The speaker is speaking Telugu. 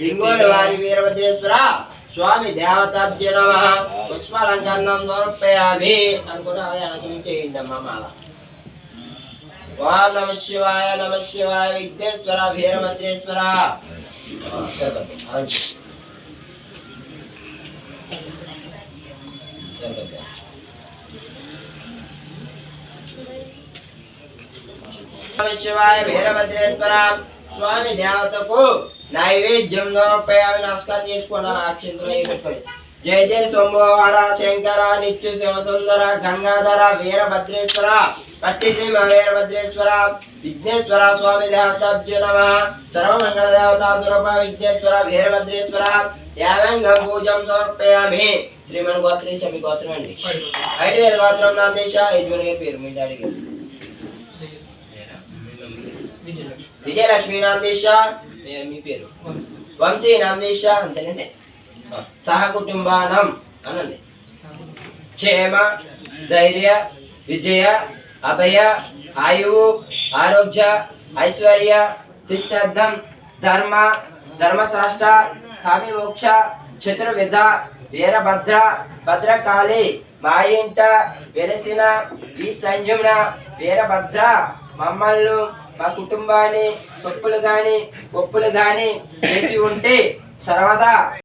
లింగోని వారి వీరభద్రేశ్వర స్వామి దేవతాభ్య నమ. పుష్పాలంకరణం సమర్పయామి అనుకుని అదే మాల. ఓం నమ శివాయ నమ శివాయ విఘ్నేశ్వర వీరభద్రేశ్వర. నమ శివాయ వీరభద్రేశ్వర. స్వామి దేవతకు నైవేద్యం సమర్పయామి నమస్కారం చేసుకున్నాను ఆ పెట్టుకొని జయ జయ సోమవార శంకర నిత్య శివ సుందర గంగాధర వీరభద్రేశ్వర పట్టిసీమ వీరభద్రేశ్వర విఘ్నేశ్వర స్వామి దేవతాభ్యో నమ సర్వమంగళ దేవత స్వరూప విఘ్నేశ్వర వీరభద్రేశ్వర యావంగ పూజం సమర్పయామి. శ్రీమన్ గోత్రీశ మీ గోత్రం అండి. ఐదు వేల గోత్రం నా దేశ యజమాని పేరు మీ డాడీ విజయలక్ష్మి. నాందేశ మీ- పేరు? వంశీ నాందేశ అంతేనండి. సహ కుటుంబానం అనండి. క్షేమ ధైర్య విజయ అభయ ఆయువు ఆరోగ్య ఐశ్వర్య సిద్ధార్థం ధర్మ ధర్మశాస్త్ర కామి మోక్ష చతుర్విధ వీరభద్ర భద్రకాళి మా ఇంట వెలసిన ఈ సంజమున వీరభద్ర మమ్మల్ని మా కుటుంబాన్ని తొప్పులు కానీ పప్పులు కానీ చేసి ఉంటే సర్వదా